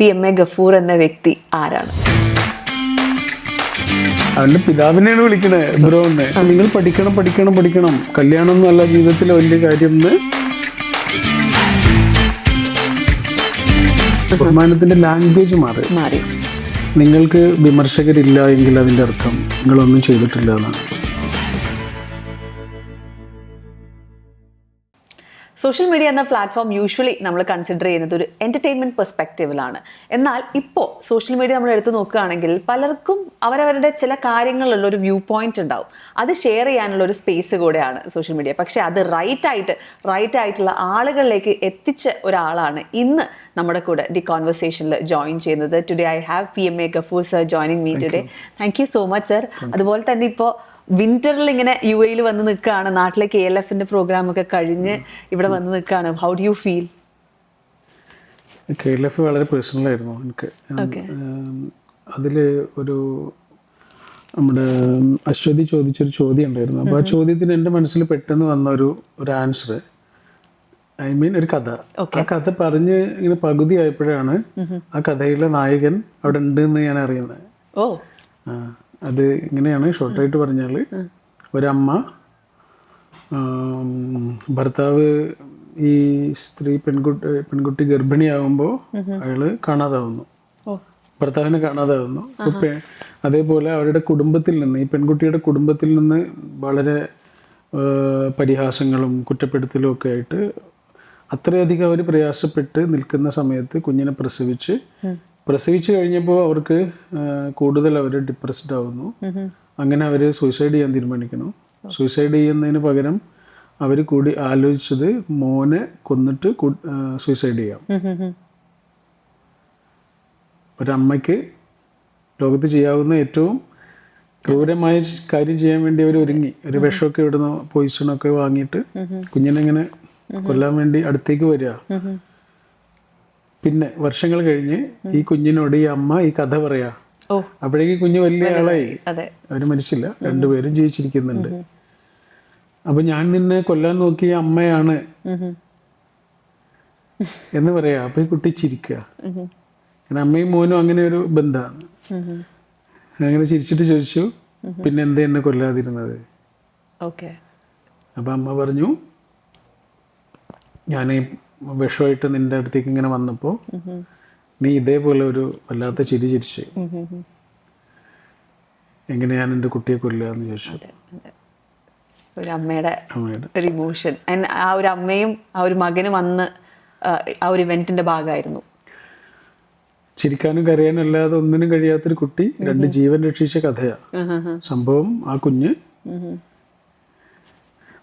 P M A Gafoor എന്ന വ്യക്തി ആരാണ്? അവന്റെ പിതാവിനെയാണ് വിളിക്കണേ ബ്രോ എന്ന് നിങ്ങൾ പഠിക്കണം പഠിക്കണം പഠിക്കണം. കല്യാണം എന്നല്ല ജീവിതത്തിലെ വലിയ കാര്യം എന്ന് ബഹുമാനത്തിന്റെ ലാംഗ്വേജ് മാറി. മാറി. നിങ്ങൾക്ക് വിമർശകരില്ല എങ്കിൽ അതിന്റെ അർത്ഥം നിങ്ങളൊന്നും ചെയ്തിട്ടില്ല എന്നാണ്. സോഷ്യൽ മീഡിയ എന്ന പ്ലാറ്റ്ഫോം യൂഷ്വലി നമ്മൾ കൺസിഡർ ചെയ്യുന്നത് ഒരു എന്റർടൈൻമെന്റ് പെർസ്പെക്റ്റീവിലാണ് എന്നാൽ ഇപ്പോൾ സോഷ്യൽ മീഡിയ നമ്മൾ എടുത്തു നോക്കുകയാണെങ്കിൽ പലർക്കും അവരവരുടെ ചില കാര്യങ്ങളിലുള്ള ഒരു വ്യൂ പോയിന്റ് ഉണ്ടാവും. അത് ഷെയർ ചെയ്യാനുള്ള ഒരു സ്പേസ് കൂടെയാണ് സോഷ്യൽ മീഡിയ പക്ഷേ അത് റൈറ്റ് ആയിട്ട് റൈറ്റ് ആയിട്ടുള്ള ആളുകളിലേക്ക് എത്തിച്ച ഒരാളാണ് ഇന്ന് നമ്മുടെ കൂടെ ദി കോൺവെർസേഷനിൽ ജോയിൻ ചെയ്യുന്നത്. Today I have P M A Gafoor sir joining me today thank you so much sir അതുപോലെ തന്നെ ഇപ്പോൾ വിന്ററിൽ ഇങ്ങനെ യു എയിൽ വന്ന് നിൽക്കുകയാണ്. നാട്ടിലെ കെ എൽ എഫിന്റെ പ്രോഗ്രാം ഒക്കെ കഴിഞ്ഞ് ഇവിടെ വന്ന് നിൽക്കുകയാണ്. How do you feel K L F വളരെ പേഴ്സണൽ ആയിരുന്നു എനിക്ക്. അതിൽ ഒരു നമ്മുടെ അശ്വതി ചോദിച്ചൊരു ചോദ്യം ഉണ്ടായിരുന്നു അപ്പോൾ ആ ചോദ്യത്തിന് എന്റെ മനസ്സിൽ പെട്ടെന്ന് വന്ന ഒരു ഒരു ആൻസർ ഐ മീൻ ഒരു കഥ. ആ കഥ പറഞ്ഞ് ഇങ്ങനെ പകുതി ആയപ്പോഴാണ് ആ കഥയിലെ നായകൻ അവിടെ ഉണ്ട് എന്ന് ഞാൻ അറിയുന്നത്. ഓ. ആ, അത് ഇങ്ങനെയാണ് ഷോർട്ടായിട്ട് പറഞ്ഞാൽ ഒരമ്മ ഭർത്താവ് ഈ സ്ത്രീ പെൺകുട്ടി പെൺകുട്ടി ഗർഭിണിയാകുമ്പോൾ അയാൾ കാണാതാവുന്നു. ഭർത്താവിനെ കാണാതാവുന്നു. അതേപോലെ അവരുടെ കുടുംബത്തിൽ നിന്ന് ഈ പെൺകുട്ടിയുടെ കുടുംബത്തിൽ നിന്ന് വളരെ പരിഹാസങ്ങളും കുറ്റപ്പെടുത്തലും ഒക്കെ ആയിട്ട് അത്രയധികം അവർ പ്രയാസപ്പെട്ട് നിൽക്കുന്ന സമയത്ത് കുഞ്ഞിനെ പ്രസവിച്ച് പ്രസവിച്ചു കഴിഞ്ഞപ്പോൾ അവർക്ക് കൂടുതൽ അവർ ഡിപ്രസ്ഡ് ആവുന്നു. അങ്ങനെ അവർ സൂയിസൈഡ് ചെയ്യാൻ തീരുമാനിക്കുന്നു. സൂയിസൈഡ് ചെയ്യുന്നതിന് പകരം അവർ കൂടി ആലോചിച്ചത് മോനെ കൊന്നിട്ട് സൂയിസൈഡ് ചെയ്യാം. ഒരമ്മയ്ക്ക് ലോകത്ത് ചെയ്യാവുന്ന ഏറ്റവും ക്രൂരമായ കാര്യം ചെയ്യാൻ വേണ്ടി അവർ ഒരുങ്ങി. ഒരു വിഷമൊക്കെ ഇവിടുന്ന് പോയിസണൊക്കെ വാങ്ങിയിട്ട് കുഞ്ഞിനെ ഇങ്ങനെ കൊല്ലാൻ വേണ്ടി അടുത്തേക്ക് വരിക. പിന്നെ വർഷങ്ങൾ കഴിഞ്ഞ് ഈ കുഞ്ഞിനോട് ഈ അമ്മ ഈ കഥ പറയാ. അപ്പോഴേക്ക് കുഞ്ഞ് വലിയ ആളായി. അവർ മരിച്ചില്ല. രണ്ടുപേരും ജീവിച്ചിരിക്കുന്നുണ്ട്. അപ്പൊ ഞാൻ നിന്നെ കൊല്ലാൻ നോക്കിയ അമ്മയാണ്. എന്ന് പറയാ. അപ്പൊ ഈ കുട്ടി ചിരിക്കുക കാരണം അമ്മയും മോനും അങ്ങനെ ഒരു ബന്ധമാണ് അങ്ങനെ ചിരിച്ചിട്ട് ചോദിച്ചു പിന്നെ എന്താ എന്നെ കൊല്ലാതിരുന്നത്? അപ്പൊ അമ്മ പറഞ്ഞു ഞാൻ വിഷമായിട്ട് നിന്റെ അടുത്തേക്ക് ഇങ്ങനെ വന്നപ്പോൾ നീ ഇതേപോലെ ഒരു വല്ലാത്ത ചിരി ചിരിച്ച്. എങ്ങനെ ഞാൻ എന്റെ കുട്ടിയെ കൊല്ലുക എന്ന് ചോദിച്ചു ഒരു അമ്മയുടെ ഒരു ഇമോഷൻ ആ ഒരു അമ്മയും ആ ഒരു മകനും അന്ന് ആ, ആ ഒരു ഇവന്റിന്റെ ഭാഗമായിരുന്നു. ചിരിക്കാനും കരയാനും അല്ലാതെ ഒന്നിനും കഴിയാത്തൊരു കുട്ടി രണ്ട് ജീവൻ രക്ഷിച്ച കഥയാ. സംഭവം ആ കുഞ്ഞ്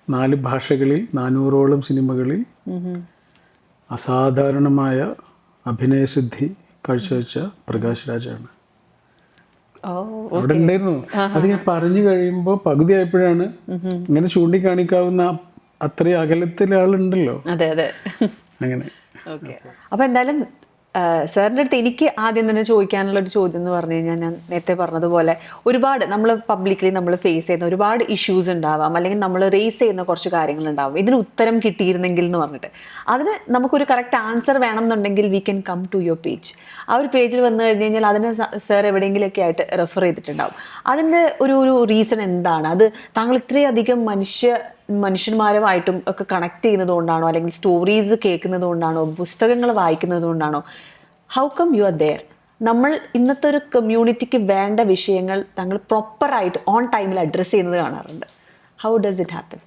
നാല് ഭാഷകളിൽ നാനൂറോളം സിനിമകളിൽ അസാധാരണമായ അഭിനയസിദ്ധി കാഴ്ചവെച്ച പ്രകാശ് രാജാണ്. അവിടെ ഉണ്ടായിരുന്നു. അത് ഞാൻ പറഞ്ഞു കഴിയുമ്പോൾ പകുതി ആയപ്പോഴാണ് ഇങ്ങനെ ചൂണ്ടിക്കാണിക്കാവുന്ന അത്രയും അകലത്തിലാളുണ്ടല്ലോ. അതെ അതെ. അങ്ങനെ. അപ്പൊ എന്തായാലും സാറിന്റെ അടുത്ത് എനിക്ക് ആദ്യം തന്നെ ചോദിക്കാനുള്ള ഒരു ചോദ്യം എന്ന് പറഞ്ഞു കഴിഞ്ഞാൽ ഞാൻ നേരത്തെ പറഞ്ഞതുപോലെ ഒരുപാട് നമ്മൾ പബ്ലിക്കലി നമ്മൾ ഫേസ് ചെയ്യുന്ന ഒരുപാട് ഇഷ്യൂസ് ഉണ്ടാവാം. അല്ലെങ്കിൽ നമ്മൾ റേസ് ചെയ്യുന്ന കുറച്ച് കാര്യങ്ങൾ ഉണ്ടാവും. ഇതിന് ഉത്തരം കിട്ടിയിരുന്നെങ്കിൽ എന്ന് പറഞ്ഞിട്ട്. അതിന് നമുക്കൊരു കറക്റ്റ് ആൻസർ വേണം എന്നുണ്ടെങ്കിൽ we can come to your page ആ ഒരു പേജിൽ വന്നു കഴിഞ്ഞ് കഴിഞ്ഞാൽ അതിന് സാർ എവിടെയെങ്കിലുമൊക്കെ ആയിട്ട് റെഫർ ചെയ്തിട്ടുണ്ടാവും. അതിന്റെ ഒരു ഒരു റീസൺ എന്താണ്? അത് താങ്കൾ ഇത്രയധികം മനുഷ്യ മനുഷ്യന്മാരുമായിട്ടും ഒക്കെ കണക്ട് ചെയ്യുന്നത് കൊണ്ടാണോ അല്ലെങ്കിൽ സ്റ്റോറീസ് കേൾക്കുന്നത് കൊണ്ടാണോ പുസ്തകങ്ങൾ വായിക്കുന്നത് കൊണ്ടാണോ how come you are there നമ്മൾ ഇന്നത്തെ ഒരു കമ്മ്യൂണിറ്റിക്ക് വേണ്ട വിഷയങ്ങൾ താങ്കൾ പ്രോപ്പറായിട്ട് ഓൺ ടൈമിൽ അഡ്രസ്സ് ചെയ്യുന്നത് കാണാറുണ്ട്. ഹൗ ഡസ് ഇറ്റ് ഹാപ്പൻ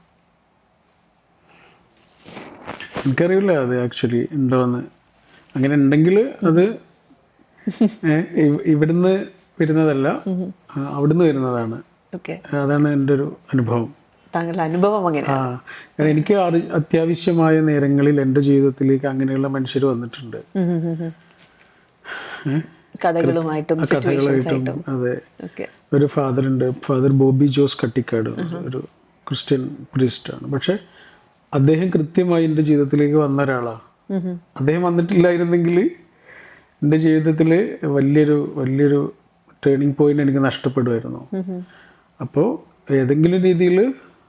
എനിക്കറിയില്ല അത് ആക്ച്വലി ഉണ്ടോന്ന് അങ്ങനെ ഉണ്ടെങ്കിൽ അത് ഇവിടുന്ന് വരുന്നതല്ല അവിടുന്ന് വരുന്നതാണ്. അതാണ് എന്റെ ഒരു അനുഭവം. താങ്കളുടെ അനുഭവം അങ്ങനെ ആ കാരണം എനിക്ക് അത്യാവശ്യമായ നേരങ്ങളിൽ എന്റെ ജീവിതത്തിലേക്ക് അങ്ങനെയുള്ള മനുഷ്യർ വന്നിട്ടുണ്ട്. കഥകളുമായിട്ടും കഥകളായിട്ടും അതെ. ഒരു ഫാദർ ഉണ്ട് ഫാദർ ബോബി ജോസ് കട്ടിക്കാട് ഒരു ക്രിസ്ത്യൻ പ്രീസ്റ്റാണ് പക്ഷെ അദ്ദേഹം കൃത്യമായി എന്റെ ജീവിതത്തിലേക്ക് വന്ന ഒരാളാണ് അദ്ദേഹം വന്നിട്ടില്ലായിരുന്നെങ്കിൽ എന്റെ ജീവിതത്തിൽ വലിയൊരു വലിയൊരു ടേണിംഗ് പോയിന്റ് എനിക്ക് നഷ്ടപ്പെടുമായിരുന്നു. അപ്പോൾ ഏതെങ്കിലും രീതിയിൽ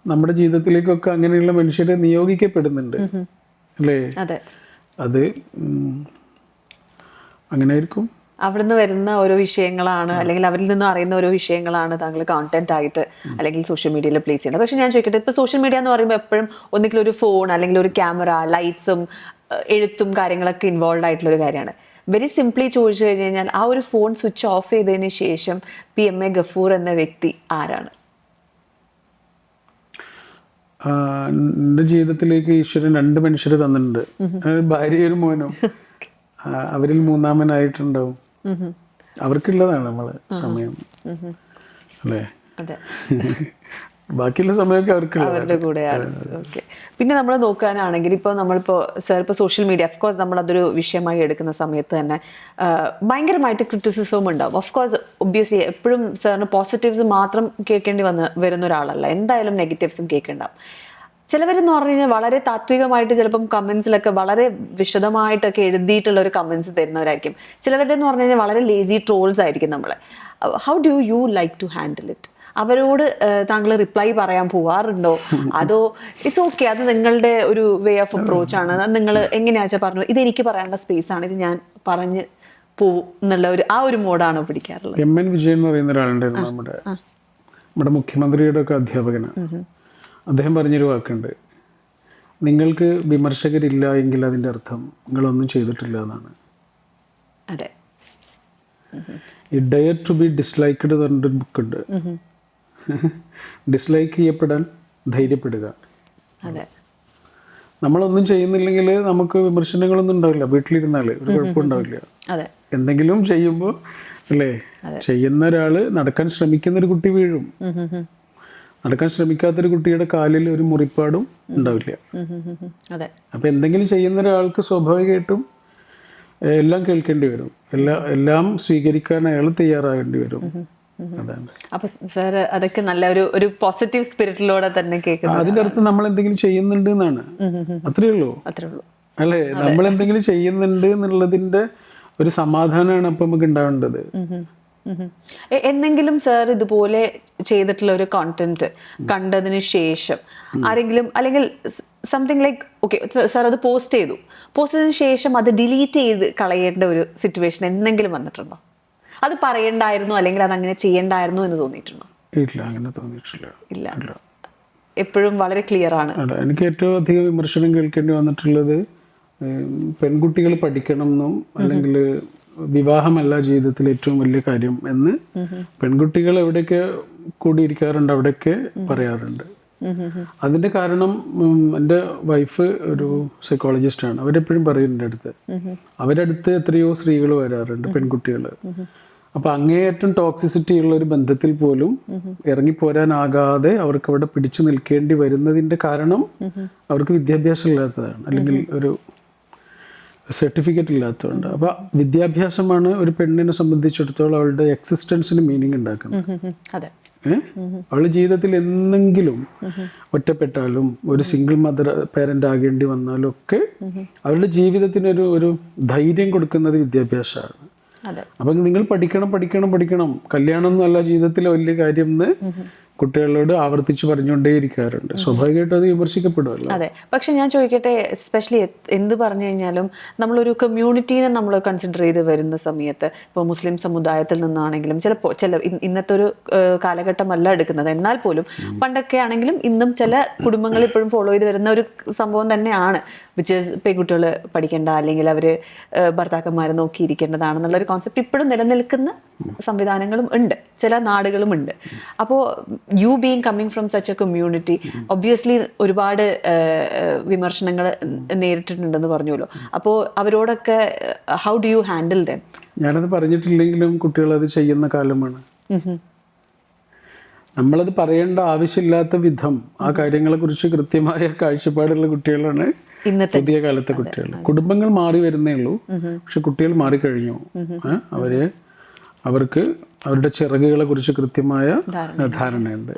നമ്മുടെ ജീവിതത്തിലേക്കൊക്കെ അങ്ങനെയുള്ള മനുഷ്യരെ നിയോഗിക്കപ്പെടുന്നുണ്ട്. അല്ലേ? അതെ. അങ്ങനെ ആയിരിക്കും അവിടുന്ന് വരുന്ന ഓരോ വിഷയങ്ങളാണ് അല്ലെങ്കിൽ അവരിൽ നിന്ന് അറിയുന്ന ഓരോ വിഷയങ്ങളാണ് താങ്കൾ കോണ്ടന്റ് ആയിട്ട് അല്ലെങ്കിൽ സോഷ്യൽ മീഡിയയിൽ പ്ലേസ് ചെയ്യുന്നത്. പക്ഷെ ഞാൻ ചോദിക്കട്ടെ ഇപ്പോൾ സോഷ്യൽ മീഡിയ എന്ന് പറയുമ്പോൾ എപ്പോഴും ഒന്നെങ്കിലും ഒരു ഫോൺ അല്ലെങ്കിൽ ഒരു ക്യാമറ ലൈറ്റ്സും എഴുത്തും കാര്യങ്ങളൊക്കെ ഇൻവോൾവ് ആയിട്ടുള്ള ഒരു കാര്യമാണ്. വെരി സിംപ്ലി ചോദിച്ചു കഴിഞ്ഞു കഴിഞ്ഞാൽ ആ ഒരു ഫോൺ സ്വിച്ച് ഓഫ് ചെയ്തതിന് ശേഷം പി എം എ ഗഫൂർ എന്ന വ്യക്തി ആരാണ്? എന്റെ ജീവിതത്തിലേക്ക് ഈശ്വരൻ രണ്ട് മനുഷ്യർ തന്നിട്ടുണ്ട്. അത് ഭാര്യയും മോനും. അവരിൽ മൂന്നാമനായിട്ടുണ്ടാവും. അവർക്കുള്ളതാണ് നമ്മൾ സമയം. അല്ലേ? ബാക്കിയുള്ള സമയമൊക്കെ അവർക്ക് അവരുടെ കൂടെയാണ്. ഓക്കെ പിന്നെ നമ്മൾ നോക്കാനാണെങ്കിൽ ഇപ്പോൾ നമ്മളിപ്പോൾ സാർ ഇപ്പോൾ സോഷ്യൽ മീഡിയ ഓഫ് കോഴ്സ് നമ്മൾ അതൊരു വിഷയമായി എടുക്കുന്ന സമയത്ത് തന്നെ ഭയങ്കരമായിട്ട് ക്രിറ്റിസിസവും ഉണ്ടാവും. ഓഫ് കോഴ്സ് ഒബ്വിയസ്ലി എപ്പോഴും സാറിന് പോസിറ്റീവ്സ് മാത്രം കേൾക്കേണ്ടി വന്ന് വരുന്ന ഒരാളല്ല. എന്തായാലും നെഗറ്റീവ്സും കേൾക്കുന്നുണ്ടാവും ചിലവരെന്ന് പറഞ്ഞു കഴിഞ്ഞാൽ വളരെ താത്വികമായിട്ട് ചിലപ്പം കമൻസിലൊക്കെ വളരെ വിശദമായിട്ടൊക്കെ എഴുതിയിട്ടുള്ള ഒരു കമൻസ് തരുന്നവരായിരിക്കും. ചിലവരുടെ എന്ന് പറഞ്ഞു കഴിഞ്ഞാൽ വളരെ ലേസി ട്രോൾസ് ആയിരിക്കും നമ്മൾ how do you like to handle it അവരോട് താങ്കൾ റിപ്ലൈ പറയാൻ പോവാറുണ്ടോ? അതോ ഇറ്റ്സ് ഓക്കെ അത് നിങ്ങളുടെ ഒരു വേ ഓഫ് അപ്രോച്ച് ആണ്. നിങ്ങൾ എങ്ങനെയാച്ചാ പറഞ്ഞു ഇത് എനിക്ക് പറയാനുള്ള സ്പേസ് ആണ്. ഇത് ഞാൻ പറഞ്ഞ് പോവും എന്നുള്ള ഒരു ആ ഒരു മോഡാണോ പിടിക്കാറുള്ളത്? എം എൻ വിജയൻ എന്ന് പറയുന്ന ഒരാളുണ്ടായിരുന്നു നമ്മുടെ നമ്മുടെ മുഖ്യമന്ത്രിയുടെ ഒക്കെ അധ്യാപകനാണ് അദ്ദേഹം പറഞ്ഞൊരു വാക്കുണ്ട്. നിങ്ങൾക്ക് വിമർശകരില്ല എങ്കിൽ അതിന്റെ അർത്ഥം നിങ്ങളൊന്നും ചെയ്തിട്ടില്ല എന്നാണ്. അതെ. ഈ ഡയർ ടു ബി ഡിസ്ലൈക്ഡ് എന്ന് പറഞ്ഞിട്ടൊരു ബുക്കുണ്ട് ഡിസ്ലൈക്ക് ചെയ്യപ്പെടാൻ ധൈര്യപ്പെടുക. അതെ. നമ്മളൊന്നും ചെയ്യുന്നില്ലെങ്കിൽ നമുക്ക് വിമർശനങ്ങളൊന്നും ഉണ്ടാവില്ല. വീട്ടിലിരുന്നാൽ ഒരു കുഴപ്പമുണ്ടാവില്ല. എന്തെങ്കിലും ചെയ്യുമ്പോൾ അല്ലേ? ചെയ്യുന്ന ഒരാൾ നടക്കാൻ ശ്രമിക്കുന്ന ഒരു കുട്ടി വീഴും. നടക്കാൻ ശ്രമിക്കാത്തൊരു കുട്ടിയുടെ കാലിൽ ഒരു മുറിപ്പാടും ഉണ്ടാവില്ല. അപ്പം എന്തെങ്കിലും ചെയ്യുന്ന ഒരാൾക്ക് സ്വാഭാവികമായിട്ടും എല്ലാം കേൾക്കേണ്ടി വരും. എല്ലാ എല്ലാം സ്വീകരിക്കാൻ അയാൾ തയ്യാറാകേണ്ടി വരും. അപ്പൊ സാർ അതൊക്കെ നല്ല ഒരു ഒരു പോസിറ്റീവ് സ്പിരിറ്റിലൂടെ തന്നെ കേൾക്കുന്നു അതിന്റെ അർത്ഥം നമ്മൾ എന്തെങ്കിലും ചെയ്യുന്നുണ്ട് എന്നാണ്. അത്രേ ഉള്ളൂ അത്രേ ഉള്ളൂ. അല്ലേ? നമ്മൾ എന്തെങ്കിലും ചെയ്യുന്നുണ്ട് എന്നുള്ളതിന്റെ ഒരു സമാധാനമാണ് അപ്പൊ നമുക്ക് ഉണ്ടാവേണ്ടത്. എന്തെങ്കിലും സാർ ഇതുപോലെ ചെയ്തിട്ടുള്ള ഒരു കോണ്ടന്റ് കണ്ടതിന് ശേഷം ആരെങ്കിലും അല്ലെങ്കിൽ സംതിങ് ലൈക്ക് ഓക്കെ സാർ അത് പോസ്റ്റ് ചെയ്തു. പോസ്റ്റ് ചെയ്തതിന് ശേഷം അത് ഡിലീറ്റ് ചെയ്ത് കളയേണ്ട ഒരു സിറ്റുവേഷൻ എന്തെങ്കിലും വന്നിട്ടുണ്ടോ? അത് പറയണ്ടായിരുന്നു അല്ലെങ്കിൽ അത് അങ്ങനെ ചെയ്യണ്ടായിരുന്നു എന്ന് തോന്നിയിട്ടുണ്ടോ? ഇല്ല അങ്ങനെ തോന്നിയിട്ടില്ല. ഇല്ല. എപ്പോഴും വളരെ ക്ലിയർ ആണ്. എനിക്ക് ഏറ്റവും അധികം വിമർശനം കേൾക്കേണ്ടി വന്നിട്ടുള്ളത് പെൺകുട്ടികൾ പഠിക്കണം എന്നും അല്ലെങ്കിൽ വിവാഹമല്ല ജീവിതത്തിൽ ഏറ്റവും വലിയ കാര്യം എന്ന് പെൺകുട്ടികൾ എവിടെയൊക്കെ കൂടിയിരിക്കാറുണ്ട് അവിടെയൊക്കെ പറയാറുണ്ട്. അതിന്റെ കാരണം എന്റെ എന്റെ വൈഫ് ഒരു സൈക്കോളജിസ്റ്റ് ആണ്. അവരെപ്പോഴും പറയുന്നുണ്ട് അടുത്ത്. അവരടുത്ത് എത്രയോ സ്ത്രീകൾ വരാറുണ്ട് പെൺകുട്ടികൾ. അപ്പൊ അങ്ങേയറ്റം ടോക്സിസിറ്റി ഉള്ള ഒരു ബന്ധത്തിൽ പോലും ഇറങ്ങിപ്പോരാനാകാതെ അവർക്ക് അവിടെ പിടിച്ചു നിൽക്കേണ്ടി വരുന്നതിന്റെ കാരണം അവർക്ക് വിദ്യാഭ്യാസം ഇല്ലാത്തതാണ്. അല്ലെങ്കിൽ ഒരു സർട്ടിഫിക്കറ്റ് ഇല്ലാത്തതുകൊണ്ട്. അപ്പൊ വിദ്യാഭ്യാസമാണ് ഒരു പെണ്ണിനെ സംബന്ധിച്ചിടത്തോളം അവളുടെ എക്സിസ്റ്റൻസിന് മീനിങ് ഉണ്ടാക്കുന്നത്. ഉം ഉം. അതെ. അവൾ ജീവിതത്തിൽ എന്തെങ്കിലും ഒറ്റപ്പെട്ടാലും ഒരു സിംഗിൾ മദർ പേരന്റ് ആകേണ്ടി വന്നാലും ഒക്കെ അവളുടെ ജീവിതത്തിനൊരു ഒരു ധൈര്യം കൊടുക്കുന്നത് വിദ്യാഭ്യാസമാണ്. അപ്പം നിങ്ങൾ പഠിക്കണം പഠിക്കണം പഠിക്കണം. കല്യാണം എന്നല്ല ജീവിതത്തിലെ വലിയ കാര്യം എന്ന് കുട്ടികളോട് ആവർത്തിച്ച് പറഞ്ഞുകൊണ്ടേയിരിക്കാറുണ്ട്. സ്വാഭാവികമായിട്ടും അത് വിമർശിക്കപ്പെടുമല്ലോ. അതെ. പക്ഷെ ഞാൻ ചോദിക്കട്ടെ എസ്പെഷ്യലി എന്ത് പറഞ്ഞു കഴിഞ്ഞാലും നമ്മളൊരു കമ്മ്യൂണിറ്റീനെ നമ്മൾ കൺസിഡർ ചെയ്ത് വരുന്ന സമയത്ത് ഇപ്പോൾ മുസ്ലിം സമുദായത്തിൽ നിന്നാണെങ്കിലും ചിലപ്പോൾ ചില ഇന്നത്തെ ഒരു കാലഘട്ടമല്ല എടുക്കുന്നത്. എന്നാൽ പോലും പണ്ടൊക്കെ ആണെങ്കിലും ഇന്നും ചില കുടുംബങ്ങൾ ഇപ്പോഴും ഫോളോ ചെയ്ത് വരുന്ന ഒരു സംഭവം തന്നെയാണ്. വിച്ച് പെൺകുട്ടികൾ പഠിക്കേണ്ട അല്ലെങ്കിൽ അവർ ഭർത്താക്കന്മാരെ നോക്കിയിരിക്കേണ്ടതാണെന്നുള്ളൊരു കോൺസെപ്റ്റ് ഇപ്പോഴും നിലനിൽക്കുന്ന സംവിധാനങ്ങളും ഉണ്ട്. ചില നാടുകളും ഉണ്ട്. അപ്പോൾ you being coming from such a community obviously ഒരുപാട് വിമർശനങ്ങൾ നേരിട്ടിട്ടുണ്ടെന്ന് പറഞ്ഞല്ലോ അപ്പോൾ അവരോടൊക്കെ how do you handle them ഞാനത് പറഞ്ഞിട്ടില്ലെങ്കിലും കുട്ടികൾ അത് ചെയ്യുന്ന കാലമാണ്. നമ്മളത് പറയേണ്ട ആവശ്യമില്ലാത്ത വിധം ആ കാര്യങ്ങളെക്കുറിച്ച് കൃത്യമായ കാഴ്ചപ്പാടുള്ള കുട്ടികളാണ് ഇന്നത്തെ പുതിയ കാലത്തെ കുട്ടികൾ. കുടുംബങ്ങൾ മാറി വരുന്നേ ഉള്ളൂ. പക്ഷെ കുട്ടികൾ മാറിക്കഴിഞ്ഞു? അവർ അവർക്ക് അവരുടെ ചിറകുകളെ കുറിച്ച് കൃത്യമായ ധാരണയുണ്ട്.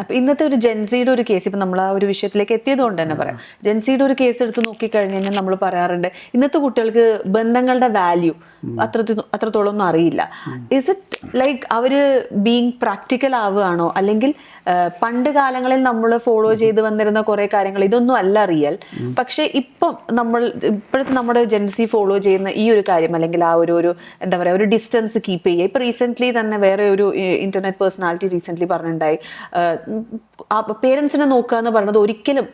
അപ്പൊ ഇന്നത്തെ ഒരു ജെൻസിയുടെ ഒരു കേസ് ഇപ്പൊ നമ്മൾ ആ ഒരു വിഷയത്തിലേക്ക് എത്തിയത് കൊണ്ട് തന്നെ പറയാം. ജെൻസിയുടെ ഒരു കേസ് എടുത്ത് നോക്കിക്കഴിഞ്ഞ് കഴിഞ്ഞാൽ നമ്മൾ പറയാറുണ്ട് ഇന്നത്തെ കുട്ടികൾക്ക് ബന്ധങ്ങളുടെ വാല്യൂ അത്ര അത്രത്തോളം ഒന്നും അറിയില്ല. ഇസ് ഇറ്റ് ലൈക്ക് അവർ ബീങ് പ്രാക്ടിക്കൽ ആവുകയാണോ? അല്ലെങ്കിൽ പണ്ട് കാലങ്ങളിൽ നമ്മൾ ഫോളോ ചെയ്ത് വന്നിരുന്ന കുറെ കാര്യങ്ങൾ ഇതൊന്നും അല്ല റിയൽ പക്ഷെ ഇപ്പം നമ്മൾ ഇപ്പോഴത്തെ നമ്മുടെ ജെൻസി ഫോളോ ചെയ്യുന്ന ഈ ഒരു കാര്യം അല്ലെങ്കിൽ ആ ഒരു ഒരു എന്താ പറയുക ഒരു ഡിസ്റ്റൻസ് കീപ്പ് ചെയ്യുക. ഇപ്പൊ റീസെന്റ് തന്നെ വേറെ ഒരു ഇന്റർനെറ്റ് പേഴ്സണാലിറ്റി റീസെന്റ് പറഞ്ഞിട്ടുണ്ടായി. പേരൻസിനെ നോക്കുക എന്ന് പറയുന്നത് ഒരിക്കലും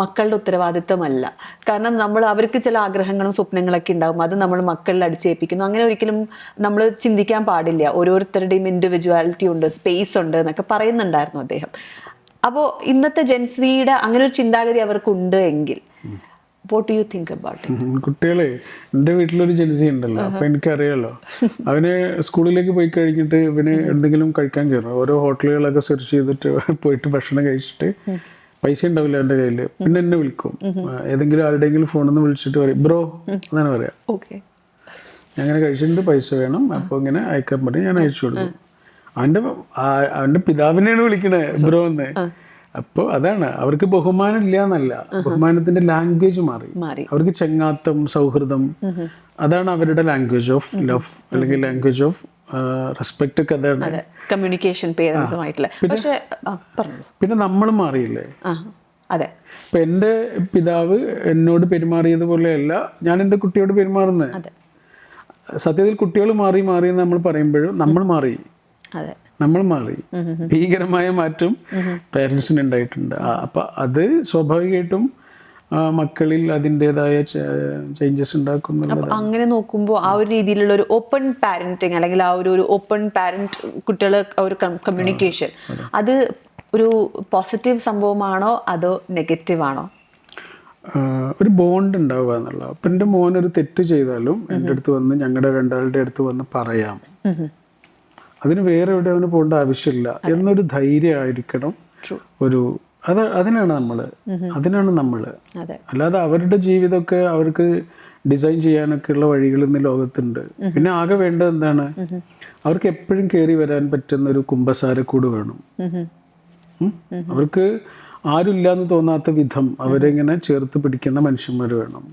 മക്കളുടെ ഉത്തരവാദിത്തമല്ല കാരണം നമ്മൾ അവർക്ക് ചില ആഗ്രഹങ്ങളും സ്വപ്നങ്ങളൊക്കെ ഉണ്ടാകും. അത് നമ്മൾ മക്കളിൽ അടിച്ചേൽപ്പിക്കുന്നു. അങ്ങനെ ഒരിക്കലും നമ്മൾ ചിന്തിക്കാൻ പാടില്ല. ഓരോരുത്തരുടെയും ഇൻഡിവിജ്വാലിറ്റി ഉണ്ട് സ്പേസ് ഉണ്ട് എന്നൊക്കെ പറയുന്നുണ്ടായിരുന്നു അദ്ദേഹം. അപ്പോൾ ഇന്നത്തെ ജെൻസിയുടെ അങ്ങനെ ഒരു ചിന്താഗതി അവർക്കുണ്ട് എങ്കിൽ വോട്ട് യു തിങ്ക് അബൌട്ട് കുട്ടികളെ എന്റെ വീട്ടിലൊരു ജെൻസി ഉണ്ടല്ലോ അപ്പം എനിക്കറിയാലോ. അവന് സ്കൂളിലേക്ക് പോയി കഴിഞ്ഞിട്ട് ഇവന് എന്തെങ്കിലും കഴിക്കാൻ കയറും ഓരോ ഹോട്ടലുകളൊക്കെ സെർച്ച് ചെയ്തിട്ട് പോയിട്ട് ഭക്ഷണം കഴിച്ചിട്ട് പൈസ ഉണ്ടാവില്ല എന്റെ കയ്യിൽ. പിന്നെ എന്നെ വിളിക്കും. ഏതെങ്കിലും ആരുടെയെങ്കിലും ഫോണിൽ നിന്ന് വിളിച്ചിട്ട് പറയും ബ്രോ എന്നാണ് പറയാ. ഓക്കെ ഞാൻ അങ്ങനെ കഴിച്ചിട്ടുണ്ട് പൈസ വേണം. അപ്പോൾ ഇങ്ങനെ അയക്കാൻ പറ്റും ഞാൻ അയച്ചു കൊടുക്കും അവന്റെ അവന്റെ പിതാവിനെയാണ് വിളിക്കണേ ബ്രോ എന്ന്. അപ്പോൾ അതാണ്. അവർക്ക് ബഹുമാനം ഇല്ല എന്നല്ല ബഹുമാനത്തിന്റെ ലാംഗ്വേജ് മാറി. അവർക്ക് ചെങ്ങാത്തം സൗഹൃദം അതാണ് അവരുടെ ലാംഗ്വേജ് ഓഫ് ലവ് അല്ലെങ്കിൽ ലാംഗ്വേജ് ഓഫ് റെസ്പെക്ട് ഒക്കെ അതാണ്. അതെ. കമ്മ്യൂണിക്കേഷൻ പേരൻസുമായിട്ടുള്ള പക്ഷെ പിന്നെ നമ്മൾ മാറിയില്ലേ? അതെ. ഇപ്പൊ എന്റെ പിതാവ് എന്നോട് പെരുമാറിയതുപോലെയല്ല ഞാൻ എന്റെ കുട്ടിയോട് പെരുമാറുന്നത്. സത്യത്തിൽ കുട്ടികൾ മാറി മാറി എന്ന് നമ്മൾ പറയുമ്പോഴും നമ്മൾ മാറി. അതെ. നമ്മൾ മാറി. ഭീകരമായ മാറ്റം പേരൻസിന് ഉണ്ടായിട്ടുണ്ട്. അപ്പൊ അത് സ്വാഭാവികമായിട്ടും മക്കളിൽ അതിന്റെതായ ചേഞ്ചസ് ഉണ്ടാക്കും അങ്ങനെ നോക്കുമ്പോൾ ആ ഒരു രീതിയിലുള്ള ഒരു ഓപ്പൺ പാരന്റിങ് അല്ലെങ്കിൽ ആ ഒരു ഒരു ഓപ്പൺ പാരന്റ് കുട്ടികളെ ഒരു കമ്മ്യൂണിക്കേഷൻ അത്. ഒരു പോസിറ്റീവ് സംഭവമാണോ അതോ നെഗറ്റീവ് ആണോ? ഒരു ബോണ്ട് ഉണ്ടാവുക എന്നുള്ള അപ്പം എന്റെ മോൻ ഒരു തെറ്റ് ചെയ്താലും എന്റെ അടുത്ത് വന്ന് ഞങ്ങളുടെ രണ്ടാളുടെ അടുത്ത് വന്ന് പറയാം. അതിന് വേറെ എവിടെ അവന് പോകേണ്ട ആവശ്യമില്ല എന്നൊരു ധൈര്യമായിരിക്കണം. ഒരു അത് അതിനാണ് നമ്മൾ അതിനാണ് നമ്മൾ അല്ലാതെ അവരുടെ ജീവിതമൊക്കെ അവർക്ക് ഡിസൈൻ ചെയ്യാനൊക്കെ ഉള്ള വഴികൾ ഇന്ന് ലോകത്തുണ്ട്. പിന്നെ ആകെ വേണ്ടത് എന്താണ്? അവർക്ക് എപ്പോഴും കയറി വരാൻ പറ്റുന്ന ഒരു കുമ്പസാരക്കൂട് വേണം. അവർക്ക് ആരുമില്ല എന്ന് തോന്നാത്ത വിധം അവരെങ്ങനെ ചേർത്ത് പിടിക്കുന്ന മനുഷ്യന്മാർ വേണം.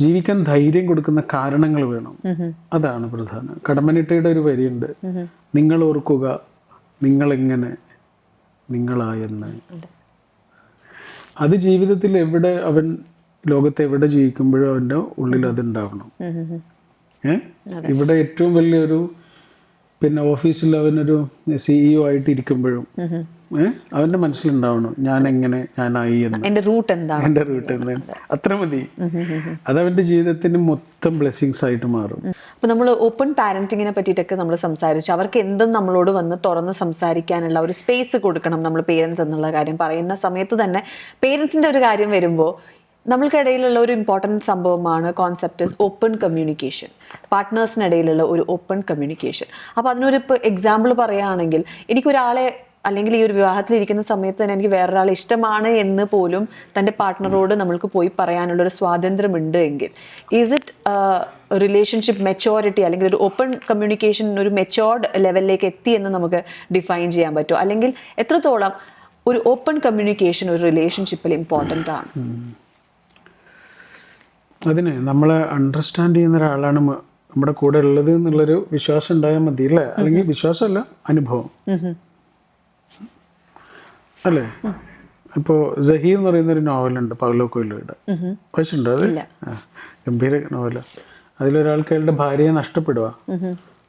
ജീവിക്കാൻ ധൈര്യം കൊടുക്കുന്ന കാരണങ്ങൾ വേണം. അതാണ് പ്രധാനം. കടമനിട്ടയുടെ ഒരു വരിയുണ്ട്. നിങ്ങൾ ഓർക്കുക നിങ്ങളെങ്ങനെ നിങ്ങളായെന്ന്. അത്. ജീവിതത്തിൽ എവിടെ അവൻ ലോകത്തെ എവിടെ ജീവിക്കുമ്പോഴും അവന്റെ ഉള്ളിൽ അതുണ്ടാവണം. ഏ? ഇവിടെ ഏറ്റവും വലിയൊരു പിന്നെ ഓഫീസിൽ അവനൊരു സിഇഒ ആയിട്ട് ഇരിക്കുമ്പോഴും അവന്റെ മനസ്സിലുണ്ടാവണം ഞാൻ എങ്ങനെ ഞാനായി എന്ന്. എന്റെ റൂട്ട് എന്താണ്? എന്റെ റൂട്ട് എന്ന്. അത്ര മതി. അതവന്റെ ജീവിതത്തിന് മൊത്തം ബ്ലെസ്സിങ്സ് ആയിട്ട് മാറും. അപ്പൊ നമ്മൾ ഓപ്പൺ പാരന്റിങ്ങിനെ പറ്റിയിട്ടൊക്കെ നമ്മൾ സംസാരിച്ചു. അവർക്ക് എന്തും നമ്മളോട് വന്ന് തുറന്ന് സംസാരിക്കാനുള്ള ഒരു സ്പേസ് കൊടുക്കണം നമ്മൾ പേരൻസ് എന്നുള്ള കാര്യം പറയുന്ന സമയത്ത് തന്നെ പേരൻസിന്റെ ഒരു കാര്യം വരുമ്പോൾ നമ്മൾക്കിടയിലുള്ള ഒരു ഇമ്പോർട്ടന്റ് സംഭവമാണ് കോൺസെപ്റ്റ് ഓപ്പൺ കമ്മ്യൂണിക്കേഷൻ പാർട്ട്നേഴ്സിനിടയിലുള്ള ഒരു ഓപ്പൺ കമ്മ്യൂണിക്കേഷൻ അപ്പോൾ അതിനൊരു ഇപ്പോൾ എക്സാമ്പിൾ പറയുകയാണെങ്കിൽ എനിക്കൊരാളെ അല്ലെങ്കിൽ ഈ ഒരു വിവാഹത്തിലിരിക്കുന്ന സമയത്ത് തന്നെ എനിക്ക് വേറൊരാളെ ഇഷ്ടമാണ് എന്ന് പോലും തന്റെ പാർട്ട്ണറോട് നമ്മൾക്ക് പോയി പറയാനുള്ള ഒരു സ്വാതന്ത്ര്യമുണ്ട് എങ്കിൽ. ഈസ് ഇറ്റ് റിലേഷൻഷിപ്പ് മെച്ചോറിറ്റി അല്ലെങ്കിൽ ഒരു ഓപ്പൺ കമ്മ്യൂണിക്കേഷൻ ഒരു മെച്ചോർഡ് ലെവലിലേക്ക് എത്തി എന്ന് നമുക്ക് ഡിഫൈൻ ചെയ്യാൻ പറ്റുമോ? അല്ലെങ്കിൽ എത്രത്തോളം ഒരു ഓപ്പൺ കമ്മ്യൂണിക്കേഷൻ ഒരു റിലേഷൻഷിപ്പിൽ ഇമ്പോർട്ടന്റ് ആണ്? അതിന് നമ്മൾ അണ്ടർസ്റ്റാൻഡ് ചെയ്യുന്ന ഒരാളാണ് നമ്മുടെ കൂടെ ഉള്ളത് എന്നുള്ളൊരു വിശ്വാസം ഉണ്ടായാൽ മതി അല്ലേ? അല്ലെങ്കിൽ വിശ്വാസമല്ല അനുഭവം. അല്ലേ? ഇപ്പോൾ ജഹീർ എന്ന് പറയുന്ന ഒരു നോവലുണ്ട് പൗലോ കൊയിലോയുടെ. വായിച്ചിട്ടുണ്ടോ അത്? ഗംഭീര നോവല. അതിലൊരാൾക്ക് അയാളുടെ ഭാര്യയെ നഷ്ടപ്പെടുക.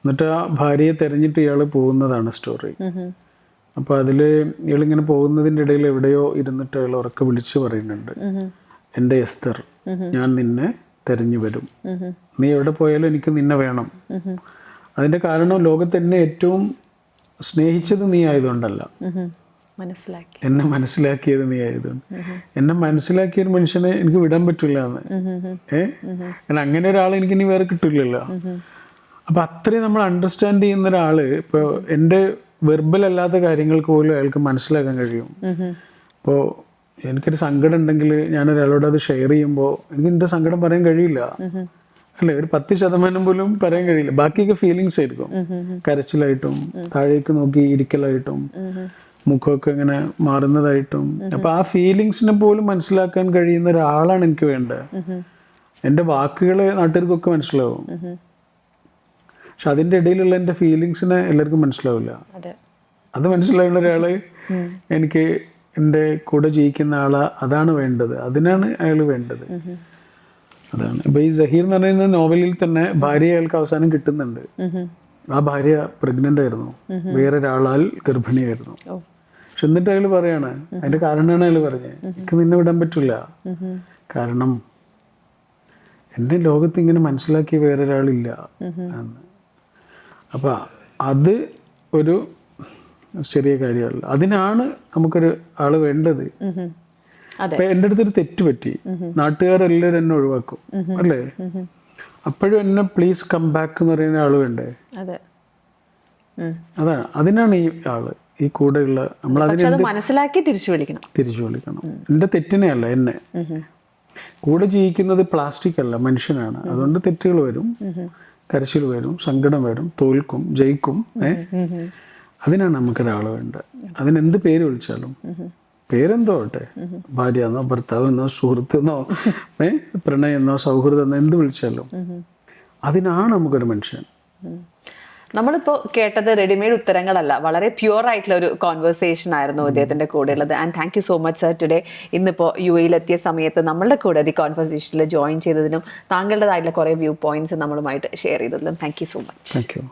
എന്നിട്ട് ആ ഭാര്യയെ തെരഞ്ഞിട്ട് ഇയാൾ പോകുന്നതാണ് സ്റ്റോറി അപ്പൊ അതിൽ ഇയാളിങ്ങനെ പോകുന്നതിന്റെ ഇടയിൽ എവിടെയോ ഇരുന്നിട്ട് അയാൾ ഉറക്കെ വിളിച്ചു പറയുന്നുണ്ട്. എന്റെ എസ്തർ ഞാൻ നിന്നെ തെരഞ്ഞു വരും. നീ എവിടെ പോയാലും എനിക്ക് നിന്നെ വേണം. അതിന്റെ കാരണം ലോകത്ത് എന്നെ ഏറ്റവും സ്നേഹിച്ചത് നീ ആയതുകൊണ്ടല്ല. മനസ്സിലാക്കി. എന്നെ മനസ്സിലാക്കിയത് നീ ആയതുകൊണ്ട്. എന്നെ മനസ്സിലാക്കിയ ഒരു മനുഷ്യനെ എനിക്ക് വിടാൻ പറ്റില്ല എന്ന്. ഏ? കാരണം അങ്ങനെ ഒരാൾ എനിക്ക് ഇനി വേറെ കിട്ടില്ലല്ലോ അപ്പൊ അത്രയും നമ്മൾ അണ്ടർസ്റ്റാൻഡ് ചെയ്യുന്ന ഒരാൾ ഇപ്പൊ എന്റെ വെർബൽ അല്ലാത്ത കാര്യങ്ങൾക്ക് പോലും അയാൾക്ക് മനസ്സിലാക്കാൻ കഴിയും. ഇപ്പോൾ എനിക്കൊരു സങ്കടം ഉണ്ടെങ്കിൽ ഞാൻ ഒരാളോട് അത് ഷെയർ ചെയ്യുമ്പോൾ എനിക്ക് എന്റെ സങ്കടം പറയാൻ കഴിയില്ല. അല്ലേ? ഒരു പത്ത് ശതമാനം പോലും പറയാൻ കഴിയില്ല. ബാക്കിയൊക്കെ ഫീലിങ്സ് ആയിരിക്കും. കരച്ചിലായിട്ടും താഴേക്ക് നോക്കി ഇരിക്കലായിട്ടും മുഖമൊക്കെ ഇങ്ങനെ മാറുന്നതായിട്ടും. അപ്പൊ ആ ഫീലിങ്സിനെ പോലും മനസ്സിലാക്കാൻ കഴിയുന്ന ഒരാളാണ് എനിക്ക് വേണ്ടത്. എന്റെ വാക്കുകളെ നാട്ടുകാർക്കൊക്കെ മനസ്സിലാവും. പക്ഷെ അതിന്റെ ഇടയിലുള്ള എന്റെ ഫീലിങ്സിനെ എല്ലാവർക്കും മനസ്സിലാവില്ല. അതെ. അത് മനസ്സിലാവുന്ന ഒരാൾ എനിക്ക് എന്റെ കൂടെ ജീവിക്കുന്ന ആളാ അതാണ് വേണ്ടത്. അതിനാണ് അയാൾ വേണ്ടത്. അതാണ്. ഇപ്പൊ ഈ സഹീർ എന്ന് പറയുന്ന നോവലിൽ തന്നെ ഭാര്യ അയാൾക്ക് അവസാനം കിട്ടുന്നുണ്ട്. ആ ഭാര്യ പ്രഗ്നന്റ് ആയിരുന്നു. വേറെ വേറൊരാളാൽ ഗർഭിണിയായിരുന്നു. പക്ഷെ എന്നിട്ട് അയാൾ പറയാണ് അതിന്റെ കാരണമാണ് അയാൾ പറഞ്ഞത്. എനിക്ക് നിന്നെ വിടാൻ പറ്റില്ല കാരണം എന്നെ ലോകത്ത് ഇങ്ങനെ മനസ്സിലാക്കിയ വേറൊരാളില്ല എന്ന്. അപ്പൊ അത് ഒരു ചെറിയ കാര്യമല്ല. അതിനാണ് നമുക്കൊരു ആൾ വേണ്ടത്. അപ്പൊ എന്റെ അടുത്തൊരു തെറ്റ് പറ്റി. നാട്ടുകാരെല്ലാവരും എന്നെ ഒഴിവാക്കും. അല്ലേ? അപ്പോഴും എന്നെ പ്ലീസ് കം ബാക്ക് എന്ന് പറയുന്ന ആൾ വേണ്ടേ? അതെ. അതാണ് അതിനാണ് ഈ ആൾ ഈ കൂടെയുള്ള നമ്മൾ അതിനെ മനസ്സിലാക്കി തിരിച്ചു വിളിക്കണം. തിരിച്ചു വിളിക്കണം. എന്റെ തെറ്റിനെയല്ല എന്നെ. കൂടെ ജീവിക്കുന്നത് പ്ലാസ്റ്റിക് അല്ല മനുഷ്യനാണ്. അതുകൊണ്ട് തെറ്റുകൾ വരും. കരച്ചിൽ വരും സങ്കടം വരും തോൽക്കും ജയിക്കും ഏഹ് അതിനാണ് നമുക്കൊരാൾ വേണ്ടത്. അതിനെന്ത് പേര് വിളിച്ചാലും പേരെന്തോ ആട്ടെ ഭാര്യ എന്നോ ഭർത്താവ് എന്നോ സുഹൃത്ത് എന്നോ ഏ? പ്രണയെന്നോ സൗഹൃദം എന്നോ എന്ത് വിളിച്ചാലും അതിനാണ് നമുക്കൊരു മനുഷ്യൻ. നമ്മളിപ്പോൾ കേട്ടത് റെഡിമെയ്ഡ് ഉത്തരങ്ങളല്ല വളരെ പ്യുവർ ആയിട്ടുള്ള ഒരു കോൺവെർസേഷൻ ആയിരുന്നു അദ്ദേഹത്തിന്റെ കൂടെ ഉള്ളത്. And thank you so much sir today ഇന്നിപ്പോൾ യു എയിലെത്തിയ സമയത്ത് നമ്മളുടെ കൂടെ ഈ കോൺവെർസേഷനിൽ ജോയിൻ ചെയ്തതിനും താങ്കളുടേതായിട്ടുള്ള കുറേ വ്യൂ പോയിന്റ്സ് നമ്മളുമായിട്ട് share ചെയ്തതിലും thank you so much thank you